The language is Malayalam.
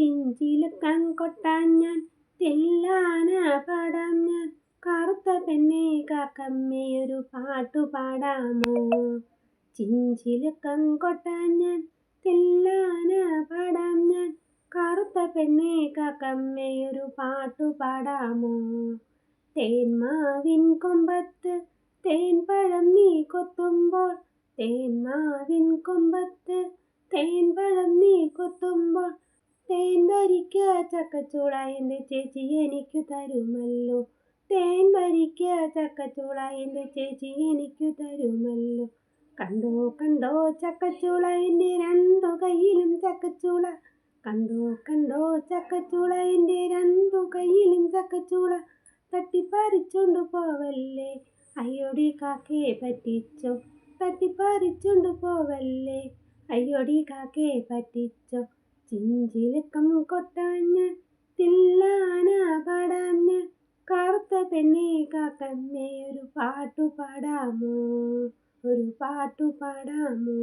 ചിഞ്ചിലുക്കാൻ കൊട്ടാൻ ഞാൻ തെല്ലാന പാടാം ഞാൻ. കറുത്ത പെണ്ണെ കാക്കമ്മയൊരു പാട്ടു പാടാമോ? ചിഞ്ചിലുക്കം കൊട്ടാൻ ഞാൻ തെല്ലാന പാടാം ഞാൻ. കറുത്ത പെണ്ണെ കാക്കമ്മയൊരു പാട്ടു പാടാമോ? തേന്മാവിൻ കൊമ്പത്ത് തേൻപഴം നീ കൊത്തുമ്പോൾ തേന്മാവിൻ വരിക്ക ചക്കച്ചൂള എന്റെ ചേച്ചി എനിക്ക് തരുമല്ലോ. തേൻ വരിക്ക ചക്കച്ചൂള എന്റെ ചേച്ചി എനിക്ക് തരുമല്ലോ. കണ്ടോ കണ്ടോ ചക്കച്ചൂള എന്റെ രണ്ടു കയ്യിലും ചക്കച്ചൂള. കണ്ടോ കണ്ടോ ചക്കച്ചൂള എന്റെ രണ്ടു കയ്യിലും ചക്കച്ചൂള. തട്ടിപ്പറിച്ചുകൊണ്ട് പോവല്ലേ അയ്യോടി കാക്കേ പറ്റിച്ചോ. തട്ടിപ്പറിച്ചുകൊണ്ട് പോവല്ലേ അയ്യോടി കാക്കേ പറ്റിച്ചോ. ചിഞ്ചിലക്കം കൊട്ടാഞ്ഞ തില്ലാന പാടാഞ്ഞ. കറുത്ത പെണ്ണെ കാക്കമ്മേ ഒരു പാട്ടു പാടാമോ? ഒരു പാട്ടു പാടാമോ?